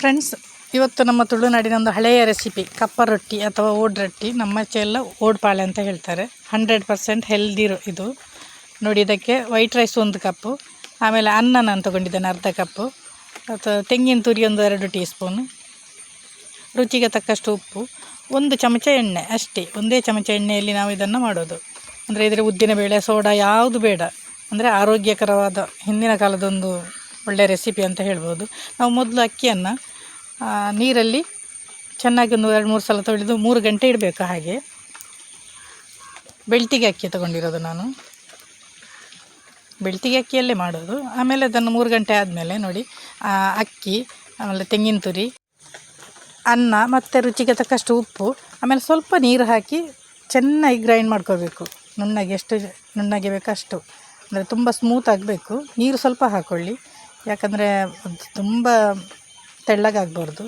Friends ಇವತ್ತು ನಮ್ಮ ತುಳುನಾಡಿನ ಒಂದು ಹಳೆಯ ರೆಸಿಪಿ ಕಪ್ಪ ರೊಟ್ಟಿ ಅಥವಾ ಓಡ್ ರೊಟ್ಟಿ ನಮ್ಮ ಚೆಲ್ಲ ಓಡ್ಪಾಳೆ ಅಂತ ಹೇಳ್ತಾರೆ. ಹಂಡ್ರೆಡ್ ಪರ್ಸೆಂಟ್ ಹೆಲ್ದಿರು ಇದು. ನೋಡಿ, ಇದಕ್ಕೆ ವೈಟ್ ರೈಸ್ ಒಂದು ಕಪ್ಪು, ಆಮೇಲೆ ಅನ್ನ ನಾನು ತೊಗೊಂಡಿದ್ದೇನೆ ಅರ್ಧ ಕಪ್ಪು ಅಥವಾ ತೆಂಗಿನ ತುರಿ ಒಂದು ಎರಡು ಟೀ ಸ್ಪೂನು ರುಚಿಗೆ ತಕ್ಕಷ್ಟು ಉಪ್ಪು, ಒಂದು ಚಮಚ ಎಣ್ಣೆ ಅಷ್ಟೇ. ಒಂದೇ ಚಮಚ ಎಣ್ಣೆಯಲ್ಲಿ ನಾವು ಇದನ್ನು ಮಾಡೋದು. ಅಂದರೆ ಇದರ ಉದ್ದಿನಬೇಳೆ ಸೋಡಾ ಯಾವುದು ಬೇಡ. ಅಂದರೆ ಆರೋಗ್ಯಕರವಾದ ಹಿಂದಿನ ಕಾಲದೊಂದು ಒಳ್ಳೆಯ ರೆಸಿಪಿ ಅಂತ ಹೇಳ್ಬೋದು. ನಾವು ಮೊದಲು ಅಕ್ಕಿಯನ್ನು ನೀರಲ್ಲಿ ಚೆನ್ನಾಗಿ ಒಂದು ಎರಡು ಮೂರು ಸಲ ತೊಳೆದು ಮೂರು ಗಂಟೆ ಇಡಬೇಕು ಹಾಗೆ. ಬೆಳ್ತಿಗೆ ಅಕ್ಕಿ ತಗೊಂಡಿರೋದು ನಾನು. ಬೆಳ್ತಿಗೆ ಅಕ್ಕಿಯಲ್ಲೇ ಮಾಡೋದು. ಆಮೇಲೆ ಅದನ್ನು ಮೂರು ಗಂಟೆ ಆದಮೇಲೆ ನೋಡಿ ಅಕ್ಕಿ, ಆಮೇಲೆ ತೆಂಗಿನ ತುರಿ, ಅನ್ನ, ಮತ್ತು ರುಚಿಗೆ ತಕ್ಕಷ್ಟು ಉಪ್ಪು, ಆಮೇಲೆ ಸ್ವಲ್ಪ ನೀರು ಹಾಕಿ ಚೆನ್ನಾಗಿ ಗ್ರೈಂಡ್ ಮಾಡ್ಕೋಬೇಕು. ನುಣ್ಣಗೆ ಎಷ್ಟು ನುಣ್ಣಗೆ ಬೇಕು ಅಷ್ಟು. ಅಂದರೆ ತುಂಬ ಸ್ಮೂತ್ ಆಗಬೇಕು. ನೀರು ಸ್ವಲ್ಪ ಹಾಕ್ಕೊಳ್ಳಿ ಯಾಕಂದರೆ ತುಂಬ ತೆಳ್ಳಗಾಗಬಾರ್ದು.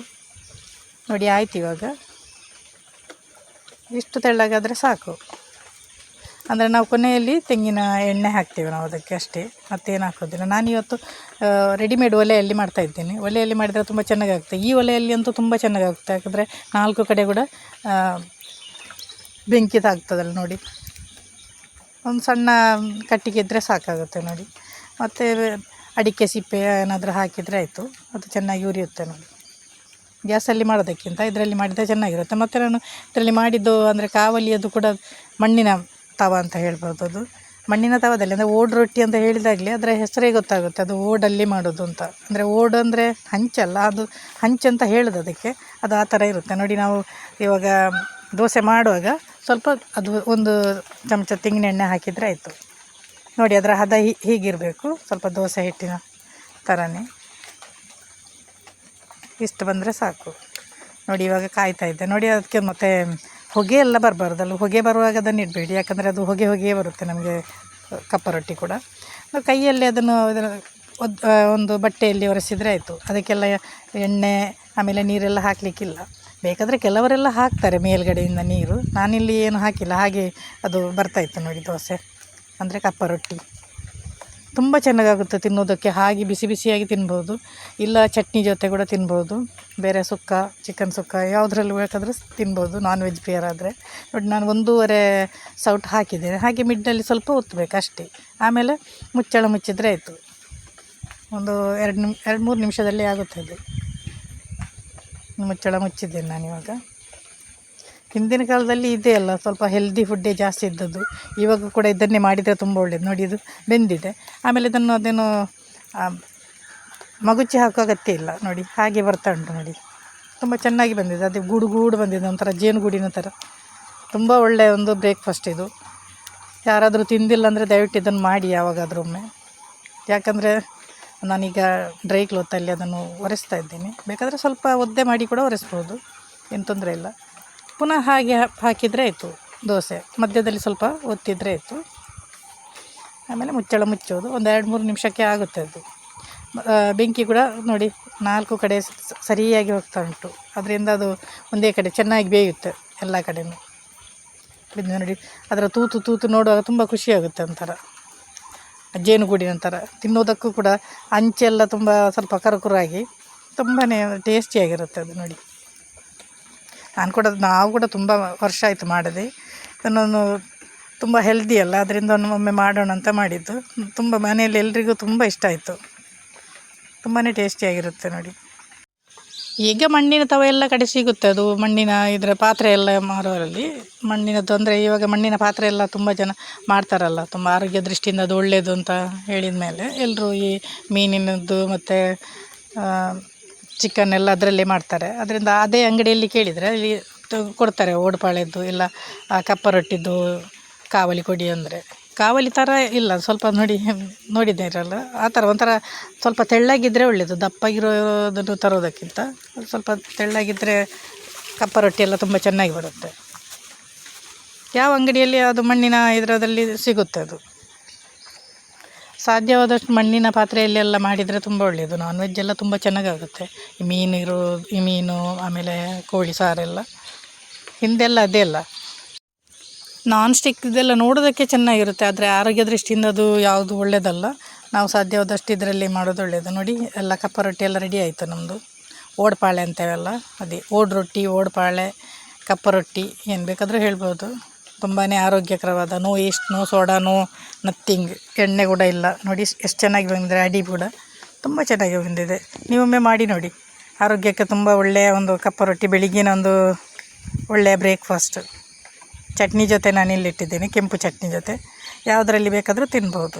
ನೋಡಿ, ಆಯ್ತು ಇವಾಗ. ಇಷ್ಟು ತೆಳ್ಳಗಾದರೆ ಸಾಕು. ಅಂದರೆ ನಾವು ಕೊನೆಯಲ್ಲಿ ತೆಂಗಿನ ಎಣ್ಣೆ ಹಾಕ್ತೀವಿ ನಾವು ಅದಕ್ಕೆ ಅಷ್ಟೇ. ಮತ್ತೇನು ಹಾಕೋದಿಲ್ಲ. ನಾನಿವತ್ತು ರೆಡಿಮೇಡ್ ಒಲೆಯಲ್ಲಿ ಮಾಡ್ತಾ ಇದ್ದೀನಿ. ಒಲೆಯಲ್ಲಿ ಮಾಡಿದರೆ ತುಂಬ ಚೆನ್ನಾಗಾಗುತ್ತೆ ಈ ಒಲೆಯಲ್ಲಿ ಅಂತೂ ತುಂಬ ಚೆನ್ನಾಗಾಗುತ್ತೆ ಯಾಕಂದರೆ ನಾಲ್ಕು ಕಡೆ ಕೂಡ ಬೆಂಕಿದಾಗ್ತದಲ್ಲ ನೋಡಿ. ಒಂದು ಸಣ್ಣ ಕಟ್ಟಿಗೆ ಇದ್ದರೆ ಸಾಕಾಗುತ್ತೆ ನೋಡಿ. ಮತ್ತು ಅಡಿಕೆ ಸಿಪ್ಪೆ ಏನಾದರೂ ಹಾಕಿದರೆ ಆಯಿತು. ಅದು ಚೆನ್ನಾಗಿ ಉರಿಯುತ್ತೆ ನೋಡಿ. ಗ್ಯಾಸಲ್ಲಿ ಮಾಡೋದಕ್ಕಿಂತ ಇದರಲ್ಲಿ ಮಾಡಿದರೆ ಚೆನ್ನಾಗಿರುತ್ತೆ. ಮತ್ತು ನಾನು ಇದರಲ್ಲಿ ಮಾಡಿದ್ದು ಅಂದರೆ ಕಾವಲಿಯದು ಕೂಡ ಮಣ್ಣಿನ ತವ ಅಂತ ಹೇಳ್ಬೋದು ಅದು. ಮಣ್ಣಿನ ತವದಲ್ಲಿ ಅಂದರೆ ಓಡ್ ರೊಟ್ಟಿ ಅಂತ ಹೇಳಿದಾಗಲೇ ಅದರ ಹೆಸರೇ ಗೊತ್ತಾಗುತ್ತೆ. ಅದು ಓಡಲ್ಲಿ ಮಾಡೋದು ಅಂತ. ಅಂದರೆ ಓಡ್ ಅಂದರೆ ಹಂಚಲ್ಲ ಅದು ಹಂಚಂತ ಹೇಳೋದು ಅದಕ್ಕೆ. ಅದು ಆ ಥರ ಇರುತ್ತೆ. ನೋಡಿ ನಾವು ಇವಾಗ ದೋಸೆ ಮಾಡುವಾಗ ಸ್ವಲ್ಪ ಅದು ಒಂದು ಚಮಚ ತೆಂಗಿನೆಣ್ಣೆ ಹಾಕಿದರೆ ಆಯಿತು. ನೋಡಿ, ಅದರ ಹದ ಹೀಗಿರಬೇಕು. ಸ್ವಲ್ಪ ದೋಸೆ ಹಿಟ್ಟಿನ ಥರನೇ ಇಷ್ಟು ಬಂದರೆ ಸಾಕು. ನೋಡಿ, ಇವಾಗ ಕಾಯ್ತಾ ಇದ್ದೆ. ನೋಡಿ, ಅದಕ್ಕೆ ಮತ್ತೆ ಹೊಗೆ ಎಲ್ಲ ಬರಬಾರ್ದಲ್ಲ ಹೊಗೆ ಬರುವಾಗ ಅದನ್ನು ಇಡಬೇಡಿ. ಯಾಕಂದರೆ ಅದು ಹೊಗೆ ಹೊಗೆಯೇ ಬರುತ್ತೆ ನಮಗೆ, ಕಪ್ಪ ರೊಟ್ಟಿ ಕೂಡ. ಕೈಯಲ್ಲಿ ಅದನ್ನು ಒಂದು ಬಟ್ಟೆಯಲ್ಲಿ ಒರೆಸಿದರೆ ಆಯಿತು. ಅದಕ್ಕೆಲ್ಲ ಎಣ್ಣೆ, ಆಮೇಲೆ ನೀರೆಲ್ಲ ಹಾಕಲಿಕ್ಕಿಲ್ಲ. ಬೇಕಾದರೆ ಕೆಲವರೆಲ್ಲ ಹಾಕ್ತಾರೆ ಮೇಲ್ಗಡೆಯಿಂದ ನೀರು. ನಾನಿಲ್ಲಿ ಏನು ಹಾಕಿಲ್ಲ. ಹಾಗೆ ಅದು ಬರ್ತಾಯಿತ್ತು ನೋಡಿ, ದೋಸೆ. ಅಂದರೆ ಕಪ್ಪ ರೊಟ್ಟಿ. ತುಂಬ ಚೆನ್ನಾಗಾಗುತ್ತೆ ತಿನ್ನೋದಕ್ಕೆ. ಹಾಗೆ ಬಿಸಿ ಬಿಸಿಯಾಗಿ ತಿನ್ಬೋದು. ಇಲ್ಲ ಚಟ್ನಿ ಜೊತೆ ಕೂಡ ತಿನ್ಬೋದು. ಬೇರೆ ಸುಕ್ಕ ಚಿಕನ್ ಸುಕ್ಕ ಯಾವುದ್ರಲ್ಲಿ ಬೇಕಾದರೂ ತಿನ್ಬೋದು. ನಾನ್ ವೆಜ್ ಪ್ರಿಯರ್ ಆದರೆ. ನೋಡಿ, ನಾನು ಒಂದೂವರೆ ಸೌಟ್ ಹಾಕಿದ್ದೇನೆ. ಹಾಗೆ ಮಿಡ್ಡಲ್ಲಿ ಸ್ವಲ್ಪ ಒತ್ತಬೇಕು ಅಷ್ಟೇ. ಆಮೇಲೆ ಮುಚ್ಚಳ ಮುಚ್ಚಿದರೆ ಆಯಿತು. ಒಂದು ಎರಡು ನಿಮ್, ಎರಡು ಮೂರು ನಿಮಿಷದಲ್ಲಿ ಆಗುತ್ತೆ ಅದು. ಮುಚ್ಚಳ ಮುಚ್ಚಿದ್ದೇನೆ ನಾನಿವಾಗ. ಹಿಂದಿನ ಕಾಲದಲ್ಲಿ ಇದೆ ಅಲ್ಲ, ಸ್ವಲ್ಪ ಹೆಲ್ದಿ ಫುಡ್ಡೇ ಜಾಸ್ತಿ ಇದ್ದದ್ದು. ಇವಾಗ ಕೂಡ ಇದನ್ನೇ ಮಾಡಿದರೆ ತುಂಬ ಒಳ್ಳೆಯದು ನೋಡಿ, ಇದು ಬೆಂದಿದೆ. ಆಮೇಲೆ ಇದನ್ನು ಅದೇನು ಮಗುಚಿ ಹಾಕೋ ಅಗತ್ಯ ಇಲ್ಲ. ನೋಡಿ, ಹಾಗೆ ಬರ್ತಾ ಉಂಟು, ನೋಡಿ. ತುಂಬ ಚೆನ್ನಾಗಿ ಬಂದಿದೆ. ಅದು ಗೂಡು ಗೂಡು ಬಂದಿದೆ, ಒಂಥರ ಜೇನುಗೂಡಿನ ಥರ ತುಂಬ ಒಳ್ಳೆಯ ಒಂದು ಬ್ರೇಕ್ಫಾಸ್ಟ್ ಇದು. ಯಾರಾದರೂ ತಿಂದಿಲ್ಲ ಅಂದರೆ ದಯವಿಟ್ಟು ಇದನ್ನು ಮಾಡಿ ಯಾವಾಗಾದರೂ ಒಮ್ಮೆ. ಯಾಕಂದರೆ ನಾನೀಗ ಡ್ರೈ ಕ್ಲೋತಲ್ಲಿ ಅದನ್ನು ಒರೆಸ್ತಾ ಇದ್ದೀನಿ. ಬೇಕಾದರೆ ಸ್ವಲ್ಪ ಒದ್ದೆ ಮಾಡಿ ಕೂಡ ಒರೆಸ್ಬೋದು. ಏನು ತೊಂದರೆ ಇಲ್ಲ. ಪುನಃ ಹಾಗೆ ಹಾಕಿದರೆ ಆಯಿತು ದೋಸೆ. ಮಧ್ಯದಲ್ಲಿ ಸ್ವಲ್ಪ ಒತ್ತಿದರೆ ಆಯಿತು. ಆಮೇಲೆ ಮುಚ್ಚಳ ಮುಚ್ಚೋದು. ಒಂದು ಎರಡು ಮೂರು ನಿಮಿಷಕ್ಕೆ ಆಗುತ್ತೆ ಅದು. ಬೆಂಕಿ ಕೂಡ ನೋಡಿ ನಾಲ್ಕು ಕಡೆ ಸರಿಯಾಗಿ ಹೋಗ್ತಾ ಉಂಟು. ಅದರಿಂದ ಅದು ಒಂದೇ ಕಡೆ ಚೆನ್ನಾಗಿ ಬೇಯುತ್ತೆ ಎಲ್ಲ ಕಡೆಯೂ ನೋಡಿ, ಅದರ ತೂತು ತೂತು ನೋಡುವಾಗ ತುಂಬ ಖುಷಿಯಾಗುತ್ತೆ ಒಂಥರ. ಜೇನುಗೂಡಿನ ಥರ ತಿನ್ನೋದಕ್ಕೂ ಕೂಡ ಅಂಚೆಲ್ಲ ತುಂಬ ಸ್ವಲ್ಪ ಕರುಕುರಾಗಿ ತುಂಬಾ ಟೇಸ್ಟಿಯಾಗಿರುತ್ತೆ ಅದು ನೋಡಿ. ನಾನು ಕೂಡ ನಾವು ಕೂಡ ತುಂಬ ವರ್ಷ ಆಯಿತು ಮಾಡದೆ ಇದನ್ನೊಂದು ತುಂಬ ಹೆಲ್ದಿ ಅಲ್ಲ, ಅದರಿಂದ ಒಮ್ಮೆ ಮಾಡೋಣ ಅಂತ ಮಾಡಿದ್ದು. ತುಂಬ ಮನೆಯಲ್ಲಿ ಎಲ್ರಿಗೂ ತುಂಬ ಇಷ್ಟ ಆಯಿತು. ತುಂಬಾ ಟೇಸ್ಟಿಯಾಗಿರುತ್ತೆ ನೋಡಿ. ಈಗ ಮಣ್ಣಿನ ತವ ಎಲ್ಲ ಕಡೆ ಸಿಗುತ್ತೆ ಅದು, ಮಣ್ಣಿನ ಇದರ ಪಾತ್ರೆ ಎಲ್ಲ ಮಾರೋರಲ್ಲಿ. ಮಣ್ಣಿನದ್ದು ಅಂದರೆ ಇವಾಗ ಮಣ್ಣಿನ ಪಾತ್ರೆ ಎಲ್ಲ ತುಂಬ ಜನ ಮಾಡ್ತಾರಲ್ಲ, ತುಂಬ ಆರೋಗ್ಯ ದೃಷ್ಟಿಯಿಂದ ಅದು ಒಳ್ಳೆಯದು ಅಂತ ಹೇಳಿದ ಮೇಲೆ ಎಲ್ಲರೂ ಈ ಮೀನಿನದ್ದು ಮತ್ತು ಚಿಕನ್ ಎಲ್ಲ ಅದರಲ್ಲೇ ಮಾಡ್ತಾರೆ. ಅದರಿಂದ ಅದೇ ಅಂಗಡಿಯಲ್ಲಿ ಕೇಳಿದರೆ ಅಲ್ಲಿ ಕೊಡ್ತಾರೆ ಓಡ್ಪಾಳೆದ್ದು ಇಲ್ಲ ಕಪ್ಪ ರೊಟ್ಟಿದ್ದು ಕಾವಲಿ ಕೊಡಿ ಅಂದರೆ. ಕಾವಲಿ ಥರ ಇಲ್ಲ, ಸ್ವಲ್ಪ ನೋಡಿ ನೋಡಿದ್ದೀರಲ್ಲ ಆ ಥರ ಒಂಥರ ಸ್ವಲ್ಪ ತೆಳ್ಳಗಿದ್ದರೆ ಒಳ್ಳೆಯದು ದಪ್ಪಾಗಿರೋದನ್ನು ತರೋದಕ್ಕಿಂತ ಸ್ವಲ್ಪ ತೆಳ್ಳಗಿದ್ದರೆ ಕಪ್ಪ ರೊಟ್ಟಿ ಎಲ್ಲ ತುಂಬ ಚೆನ್ನಾಗಿ ಬರುತ್ತೆ. ಯಾವ ಅಂಗಡಿಯಲ್ಲಿ ಅದು ಮಣ್ಣಿನ ಇದರದಲ್ಲಿ ಸಿಗುತ್ತೆ ಅದು. ಸಾಧ್ಯವಾದಷ್ಟು ಮಣ್ಣಿನ ಪಾತ್ರೆಯಲ್ಲೆಲ್ಲ ಮಾಡಿದರೆ ತುಂಬ ಒಳ್ಳೆಯದು. ನಾನ್ ವೆಜ್ ಎಲ್ಲ ತುಂಬ ಚೆನ್ನಾಗಾಗುತ್ತೆ. ಈ ಮೀನು ಇರೋ, ಈ ಮೀನು, ಆಮೇಲೆ ಕೋಳಿ ಸಾರೆಲ್ಲ. ಹಿಂದೆಲ್ಲ ಅದೇ ಅಲ್ಲ. ನಾನ್ ಸ್ಟಿಕ್ ಇದೆಲ್ಲ ನೋಡೋದಕ್ಕೆ ಚೆನ್ನಾಗಿರುತ್ತೆ, ಆದರೆ ಆರೋಗ್ಯ ದೃಷ್ಟಿಯಿಂದ ಅದು ಯಾವುದು ಒಳ್ಳೆಯದಲ್ಲ. ನಾವು ಸಾಧ್ಯವಾದಷ್ಟು ಇದರಲ್ಲಿ ಮಾಡೋದು ಒಳ್ಳೆಯದು. ನೋಡಿ, ಎಲ್ಲ ಕಪ್ಪ ರೊಟ್ಟಿ ಎಲ್ಲ ರೆಡಿ ಆಯಿತು ನಮ್ಮದು ಓಡ್ಪಾಳೆ ಅಂತೇವಲ್ಲ, ಅದೇ. ಓಡ್ ರೊಟ್ಟಿ ಓಡ್ಪಾಳೆ ಕಪ್ಪ ರೊಟ್ಟಿ ಏನು ಬೇಕಾದರೂ ಹೇಳ್ಬೋದು. ತುಂಬಾ ಆರೋಗ್ಯಕರವಾದ, no yeast no soda, no nothing, ಎಣ್ಣೆ ಕೂಡ ಇಲ್ಲ. ನೋಡಿ, ಎಷ್ಟು ಚೆನ್ನಾಗಿ ಬಂದಿದೆ, ಅಡಿ ಕೂಡ ತುಂಬ ಚೆನ್ನಾಗಿ ಬಂದಿದೆ. ನೀವೊಮ್ಮೆ ಮಾಡಿ ನೋಡಿ. ಆರೋಗ್ಯಕ್ಕೆ ತುಂಬ ಒಳ್ಳೆಯ ಒಂದು ಕಪ್ಪ ರೊಟ್ಟಿ, ಬೆಳಿಗ್ಗಿನ ಒಂದು ಒಳ್ಳೆಯ ಬ್ರೇಕ್ಫಾಸ್ಟ್ ಚಟ್ನಿ ಜೊತೆ ನಾನು ಇಲ್ಲಿಟ್ಟಿದ್ದೇನೆ ಕೆಂಪು ಚಟ್ನಿ ಜೊತೆ. ಯಾವುದರಲ್ಲಿ ಬೇಕಾದರೂ ತಿನ್ಬೋದು.